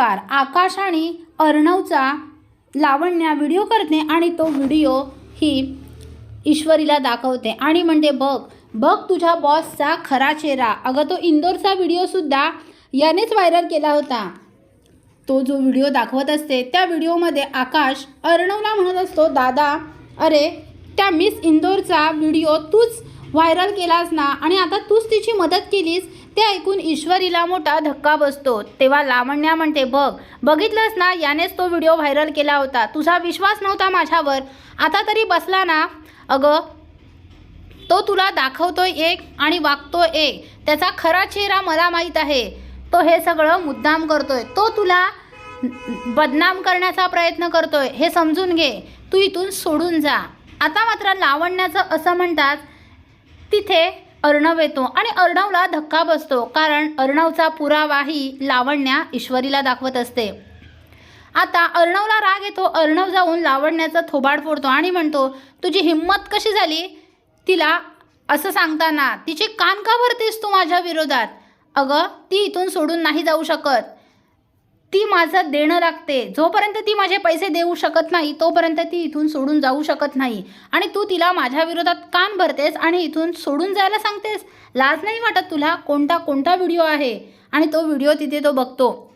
नमस्कार. आकाश आणि अर्णवचा लावण्या व्हिडिओ करते आणि तो व्हिडिओ ही ईश्वरीला दाखवते. आणि म्हणते बघ बघ तुझ्या बॉसचा खरा चेहरा. अगं तो इंदोरचा व्हिडिओसुद्धा यानेच व्हायरल केला होता. तो जो व्हिडिओ दाखवत असते त्या व्हिडिओमध्ये आकाश अर्णवला म्हणत असतो दादा अरे त्या मिस इंदोरचा व्हिडिओ तूच व्हायरल केलास ना आणि आता तूच तिची मदत केलीस ते ऐकून ईश्वरीला मोठा धक्का बसतो. तेव्हा लावण्या म्हणते बघ बघितलंस ना यानेच तो व्हिडिओ व्हायरल केला होता. तुझा विश्वास नव्हता माझ्यावर. आता तरी बसला ना. अगं तो तुला दाखवतोय एक आणि वागतोय एक. त्याचा खरा चेहरा मला माहीत आहे. तो हे सगळं मुद्दाम करतोय. तो तुला बदनाम करण्याचा प्रयत्न करतोय. हे समजून घे. तू इथून सोडून जा. आता मात्र लावण्याचं असं म्हणतात तिथे अर्णव येतो आणि अर्णवला धक्का बसतो कारण अर्णवचा पुरावाही लावण्या ईश्वरीला दाखवत असते. आता अर्णवला राग येतो अर्णव जाऊन लावण्याचा थोबाड फोडतो आणि म्हणतो तुझी हिंमत कशी झाली? तिला असं सांगताना तिचे कान का भरतेस तू माझ्या विरोधात? अगं ती इथून सोडून नाही जाऊ शकत. ती माझं देणं लागते. जोपर्यंत ती माझे पैसे देऊ शकत नाही तोपर्यंत ती इथून सोडून जाऊ शकत नाही. आणि तू तिला माझ्या विरोधात कान भरतेस आणि इथून सोडून जायला सांगतेस. लाज नाही वाटत तुला कोणता कोणता व्हिडिओ आहे? आणि तो व्हिडिओ तिथे तो बघतो.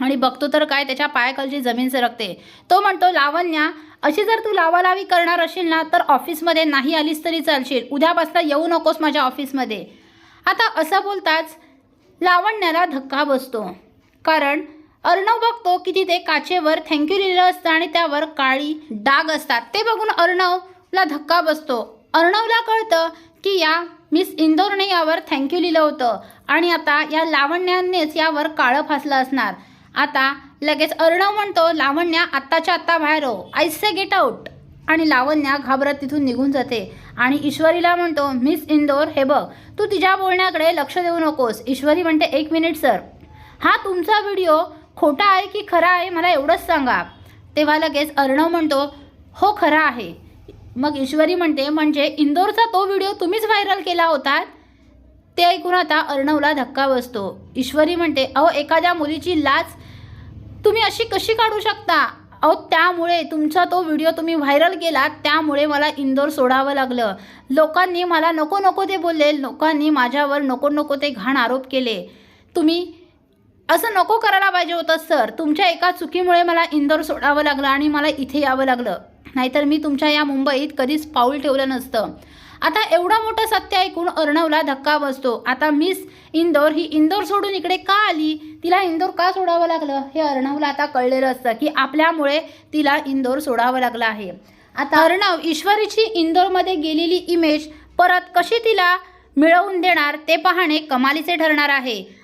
आणि बघतो तर काय त्याच्या पायाखालची जमीन सरकते. तो म्हणतो लावण्या अशी जर तू लावालावी करणार असेल ना तर ऑफिसमध्ये नाही आलीस तरी चालशील. उद्यापासून येऊ नकोस माझ्या ऑफिसमध्ये. आता असं बोलताच लावण्याला धक्का बसतो. कारण अर्णव बघतो की तिथे काचेवर थँक्यू लिहिलं असतं आणि त्यावर काळी डाग असतात. ते बघून अर्णवला धक्का बसतो. अर्णवला कळतं की या मिस इंदोरने यावर थँक्यू लिहिलं होतं आणि आता या लावण्यानेच यावर काळं फासलं असणार. आता लगेच अर्णव म्हणतो लावण्या आत्ताच्या आत्ता बाहेर हो. आय से गेट आऊट आणि लावण्या घाबरत तिथून निघून जाते. आणि ईश्वरीला म्हणतो मिस इंदोर हे बघ तू तिच्या बोलण्याकडे लक्ष देऊ नकोस. ईश्वरी म्हणते एक मिनिट सर. हा तुमचा व्हिडिओ खोटा आहे की खरा आहे मला एवढंच सांगा. तेव्हा लगेच अर्णव म्हणतो हो खरा आहे. मग ईश्वरी म्हणते म्हणजे इंदोरचा तो व्हिडिओ तुम्हीच व्हायरल केला होता? ते ऐकून आता अर्णवला धक्का बसतो. ईश्वरी म्हणते अहो एखाद्या मुलीची लाच तुम्ही अशी कशी काढू शकता? अहो त्यामुळे तुमचा तो व्हिडिओ तुम्ही व्हायरल केला त्यामुळे मला इंदोर सोडावं लागलं. लोकांनी मला नको नको ते बोलले. लोकांनी माझ्यावर नको नको ते घाण आरोप केले. तुम्ही असं नको करायला पाहिजे होतं सर. तुमच्या एका चुकीमुळे मला इंदोर सोडावं लागलं आणि मला इथे यावं लागलं. नाहीतर मी तुमच्या या मुंबईत कधीच पाऊल ठेवलं नसतं. आता एवढं मोठं सत्य ऐकून अर्णवला धक्का बसतो. आता मिस इंदोर ही इंदोर सोडून इकडे का आली? तिला इंदोर का सोडावं लागलं? हे अर्णवला आता कळलेलं असतं की आपल्यामुळे तिला इंदोर सोडावं लागलं आहे. आता अर्णव ईश्वरीची इंदोरमध्ये गेलेली इमेज परत कशी तिला मिळवून देणार ते पाहणे कमालीचे ठरणार आहे.